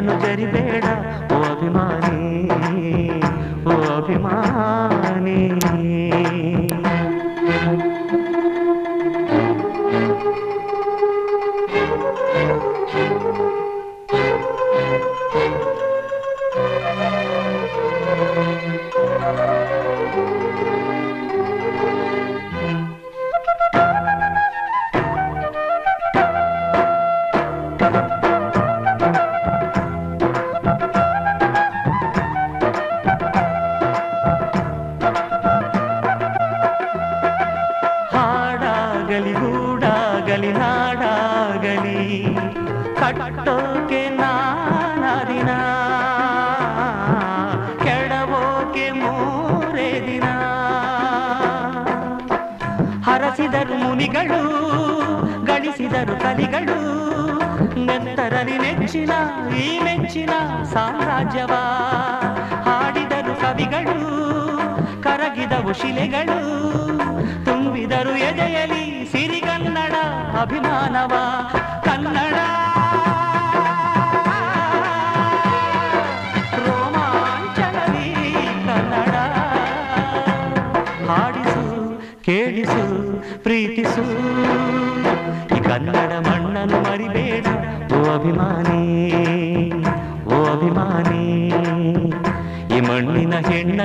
నన్ను జరిపేడా ఓ అభిమాని ఓ అభిమాని Thank you. ಹಾಡಾಗಲಿ ಗೂಡಾಗಲಿ, ನಾಡಾಗಲಿ, ಕಟ್ಟೋಕೆ ನಾನದಿನ ಕೆಡವೋಕೆ ಮೂರೇ ದಿನ. ಹರಸಿದರು ಮುನಿಗಳು, ಗಳಿಸಿದರು ಕಲಿಗಳು, ನೆತ್ತರಲಿ ನೆಚ್ಚಿನ, ಈ ಮೆಚ್ಚಿನ ಸಾಮ್ರಾಜ್ಯವ. ಹಾಡಿದರು ಕವಿಗಳು, ಕರಗಿದವು ಶಿಲೆಗಳು, ತುಂಬಿದರು ಎದೆಯಲಿ ಅಭಿಮಾನವ ಕನ್ನಡ. ರೋಮಾಂಚನವಿ ಕನ್ನಡ. ಹಾಡಿಸು, ಕೇಳಿಸು, ಪ್ರೀತಿಸು. ಈ ಕನ್ನಡ ಮಣ್ಣನ್ನು ಮರಿಬೇಡ, ಓ ಅಭಿಮಾನಿ ಓ ಅಭಿಮಾನಿ. ಈ ಮಣ್ಣಿನ ಹೆಣ್ಣ